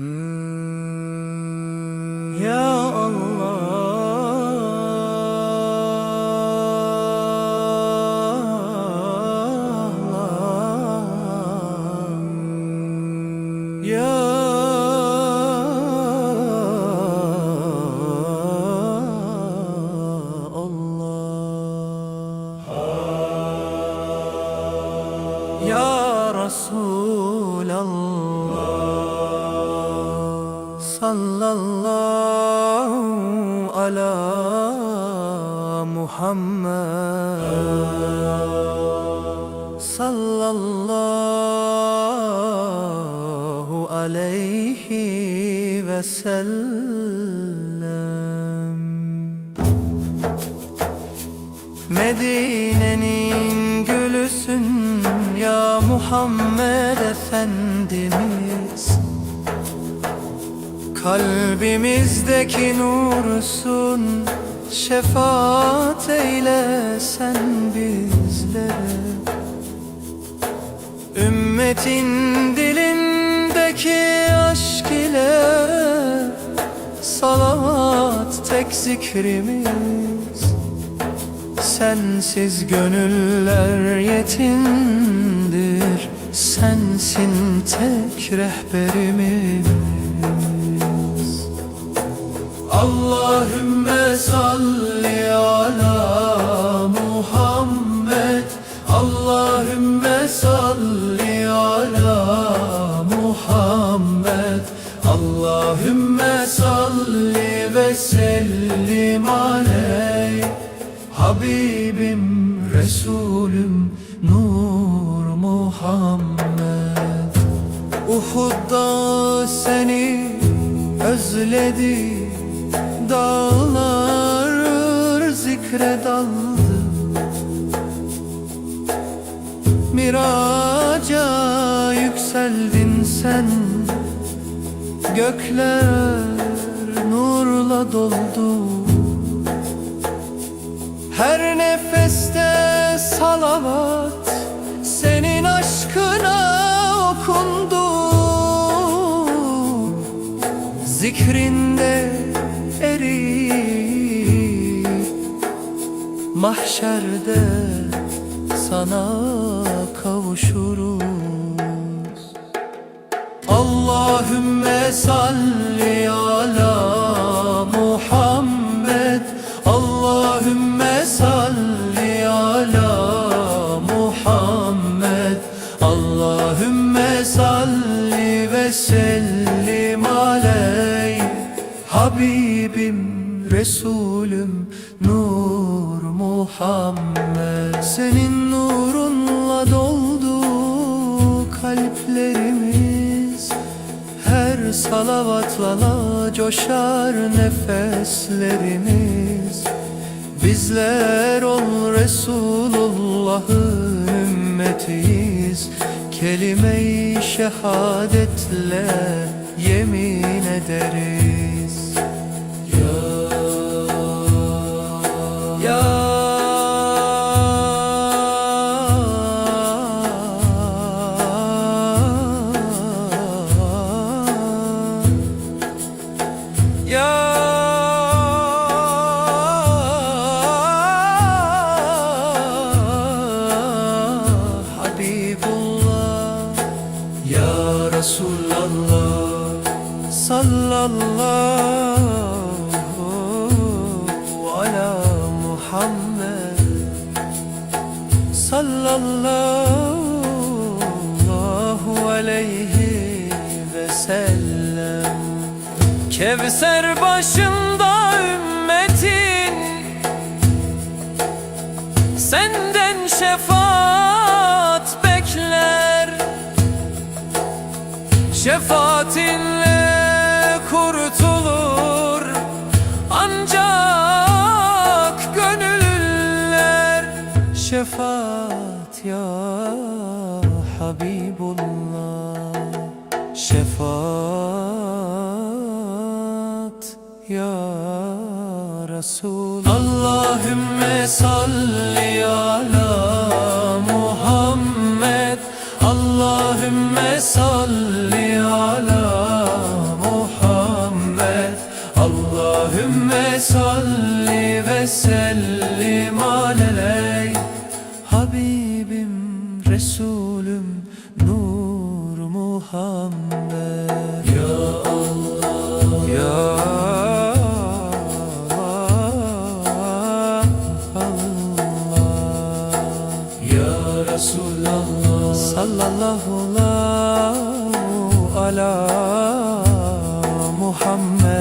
Ya Allah Ya Allah. Ya Resulallah Ala Muhammed Sallallahu aleyhi ve sellem. Medine'nin gülüsün ya Muhammed Efendimiz Kalbimizdeki nursun Şefaat eyle sen bizlere. Ümmetin dilindeki aşk ile Salavat tek zikrimiz. Sensiz gönüller yetimdir Sensin tek rehberimiz Allahümme salli ala Muhammed. Allahümme salli ala Muhammed. Allahümme salli ve sellim aleyh. Habibim Resulüm Nur Muhammed. Uhud'da seni özledi Dağlar zikre daldı. Miraca yükseldin sen Gökler nurla doldu. Her nefeste salavat senin aşkına okundu. Zikrinde eri Mahşerde sana kavuşuruz. Allahümme salli ala Habibim Resulüm Nur Muhammed. Senin nurunla doldu kalplerimiz. Her salavatla la coşar nefeslerimiz. Bizler ol Resulullah'ın ümmetiyiz. Kelime-i şehadetle yemin ederiz Sallallahu ala Muhammed. Sallallahu aleyhi ve sellem. Kevser başında ümmetin. Senden şefaat bekler. Şefaatinle Şefaat ya Habibullah. Şefaat ya Resul Allahümme salli Habibim Resulüm Nur Muhammed. Ya Allah. Ya Allah. Ya Resulallah. Sallallahu ala Muhammed